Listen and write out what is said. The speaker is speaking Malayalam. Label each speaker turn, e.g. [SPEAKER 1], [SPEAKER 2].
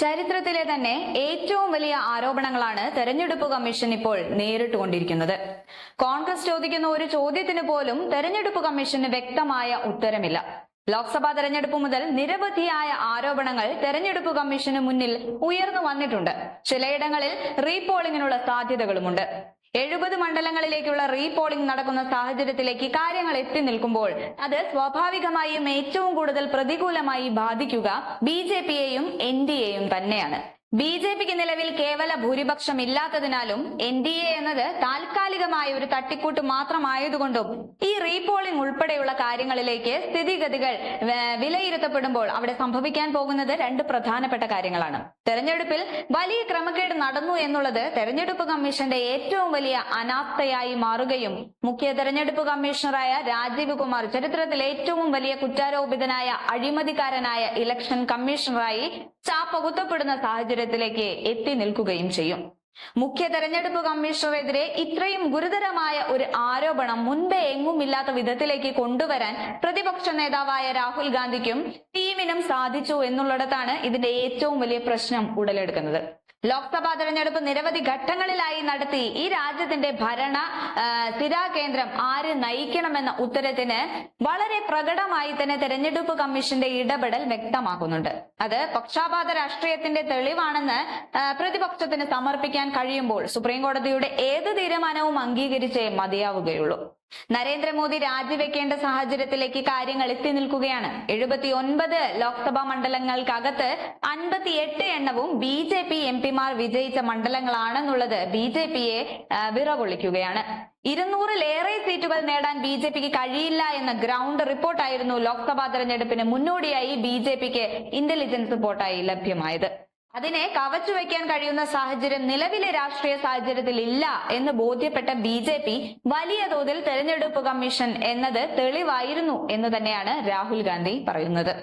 [SPEAKER 1] ചരിത്രത്തിലെ തന്നെ ഏറ്റവും വലിയ ആരോപണങ്ങളാണ് തെരഞ്ഞെടുപ്പ് കമ്മീഷൻ ഇപ്പോൾ നേരിട്ടുകൊണ്ടിരിക്കുന്നത്. കോൺഗ്രസ് ചോദിക്കുന്ന ഒരു ചോദ്യത്തിന് പോലും തെരഞ്ഞെടുപ്പ് കമ്മീഷന് വ്യക്തമായ ഉത്തരമില്ല. ലോക്സഭാ തെരഞ്ഞെടുപ്പ് മുതൽ നിരവധിയായ ആരോപണങ്ങൾ തെരഞ്ഞെടുപ്പ് കമ്മീഷന് മുന്നിൽ ഉയർന്നു വന്നിട്ടുണ്ട്. ചിലയിടങ്ങളിൽ റീപോളിങ്ങിനുള്ള സാധ്യതകളുമുണ്ട്. എഴുപത് മണ്ഡലങ്ങളിലേക്കുള്ള റീപോളിംഗ് നടക്കുന്ന സാഹചര്യത്തിലേക്ക് കാര്യങ്ങൾ എത്തി നിൽക്കുമ്പോൾ അത് സ്വാഭാവികമായും ഏറ്റവും കൂടുതൽ പ്രതികൂലമായി ബാധിക്കുക ബി ജെ പിയെയും എൻ ഡി എയും തന്നെയാണ്. ബി ജെ പിക്ക് നിലവിൽ കേവല ഭൂരിപക്ഷം ഇല്ലാത്തതിനാലും എൻ ഡി എ എന്നത് താൽക്കാലികമായ ഒരു തട്ടിക്കൂട്ട് മാത്രമായതുകൊണ്ടും ഈ റീപോളിംഗ് ഉൾപ്പെടെയുള്ള കാര്യങ്ങളിലേക്ക് സ്ഥിതിഗതികൾ വിലയിരുത്തപ്പെടുമ്പോൾ അവിടെ സംഭവിക്കാൻ പോകുന്നത് രണ്ട് പ്രധാനപ്പെട്ട കാര്യങ്ങളാണ്. തെരഞ്ഞെടുപ്പിൽ വലിയ ക്രമക്കേട് നടന്നു എന്നുള്ളത് തെരഞ്ഞെടുപ്പ് കമ്മീഷന്റെ ഏറ്റവും വലിയ അനാസ്ഥയായി മാറുകയും മുഖ്യ തെരഞ്ഞെടുപ്പ് കമ്മീഷണറായ രാജീവ് കുമാർ ചരിത്രത്തിൽ ഏറ്റവും വലിയ കുറ്റാരോപിതനായ അഴിമതിക്കാരനായ ഇലക്ഷൻ കമ്മീഷണറായി ചാപ്പകുത്തപ്പെടുന്ന സാഹചര്യത്തിലേക്ക് എത്തി നിൽക്കുകയും ചെയ്യും. മുഖ്യ തെരഞ്ഞെടുപ്പ് കമ്മീഷണറെതിരെ ഇത്രയും ഗുരുതരമായ ഒരു ആരോപണം മുൻപേ എങ്ങുമില്ലാത്ത വിധത്തിലേക്ക് കൊണ്ടുവരാൻ പ്രതിപക്ഷ നേതാവായ രാഹുൽ ഗാന്ധിക്കും ടീമിനും സാധിച്ചു എന്നുള്ളിടത്താണ് ഇതിന്റെ ഏറ്റവും വലിയ പ്രശ്നം ഉടലെടുക്കുന്നത്. ലോക്സഭാ തെരഞ്ഞെടുപ്പ് നിരവധി ഘട്ടങ്ങളിലായി നടത്തി ഈ രാജ്യത്തിന്റെ ഭരണ സ്ഥിരാകേന്ദ്രം ആര് നയിക്കണമെന്ന ഉത്തരത്തിന് വളരെ പ്രകടമായി തന്നെ തെരഞ്ഞെടുപ്പ് കമ്മീഷന്റെ ഇടപെടൽ വ്യക്തമാക്കുന്നുണ്ട്. അത് പക്ഷാപാത രാഷ്ട്രീയത്തിന്റെ തെളിവാണെന്ന് പ്രതിപക്ഷത്തിന് സമർപ്പിക്കാൻ കഴിയുമ്പോൾ സുപ്രീം കോടതിയുടെ ഏത് തീരുമാനവും അംഗീകരിച്ചേ മതിയാവുകയുള്ളൂ. നരേന്ദ്രമോദി രാജിവെക്കേണ്ട സാഹചര്യത്തിലേക്ക് കാര്യങ്ങൾ എത്തി നിൽക്കുകയാണ്. എഴുപത്തി ഒൻപത് ലോക്സഭാ മണ്ഡലങ്ങൾക്കകത്ത് അൻപത്തി എട്ട് എണ്ണവും ബി ജെ പി എം പിമാർ വിജയിച്ച മണ്ഡലങ്ങളാണെന്നുള്ളത് ബി ജെ പിയെ വിറകൊള്ളിക്കുകയാണ്. ഇരുന്നൂറിലേറെ സീറ്റുകൾ നേടാൻ ബി ജെ പിക്ക് കഴിയില്ല എന്ന ഗ്രൗണ്ട് റിപ്പോർട്ടായിരുന്നു ലോക്സഭാ തെരഞ്ഞെടുപ്പിന് മുന്നോടിയായി ബി ജെ പിക്ക് ഇന്റലിജൻസ് റിപ്പോർട്ടായി ലഭ്യമായത്. അതിനെ കവച്ചു വയ്ക്കാൻ കഴിയുന്ന സാഹചര്യം നിലവിലെ രാഷ്ട്രീയ സാഹചര്യത്തിൽ ഇല്ല എന്ന് ബോധ്യപ്പെട്ട ബി ജെ പി വലിയ തോതിൽ തെരഞ്ഞെടുപ്പ് കമ്മീഷൻ എന്നത് തെളിവായിരുന്നു എന്ന് തന്നെയാണ് രാഹുൽ ഗാന്ധി പറയുന്നത്.